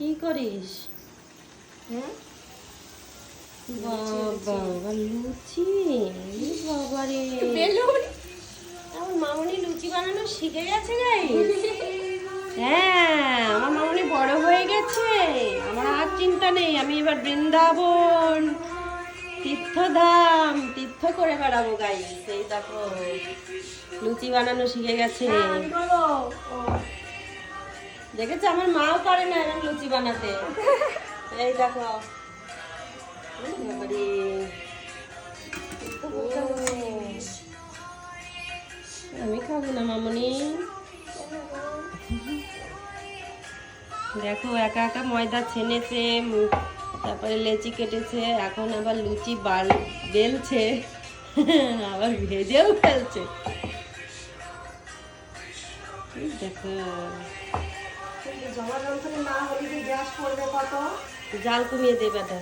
কি করিস? হ্যাঁ? বাবা লুচি? বাবা রে বেলুন। আমার মামনি লুচি বানানো শিখে গেছে গাই হ্যাঁ আমার মামনি বড় হয়ে গেছে। আমার আর চিন্তা নেই আমি এবার বৃন্দাবন। তীর্থধাম তীর্থ করে বেড়াবো গাই সেই দেখো লুচি বানানো শিখে গেছে। ও, দেখেছ আমার মাও পারে না এরকম লুচি বানাতে? এই দেখো। আমি খাব না, মামনি। দেখো, একা একা ময়দা ছেনেছে তারপরে লেচি কেটেছে, এখন আবার লুচি বাল বেলছে, আবার ভেজেও ফেলছে। দেখো। জমা যন্ত্রণা না হলে গ্যাস করবে কত জাল কমিয়ে দেবে এটা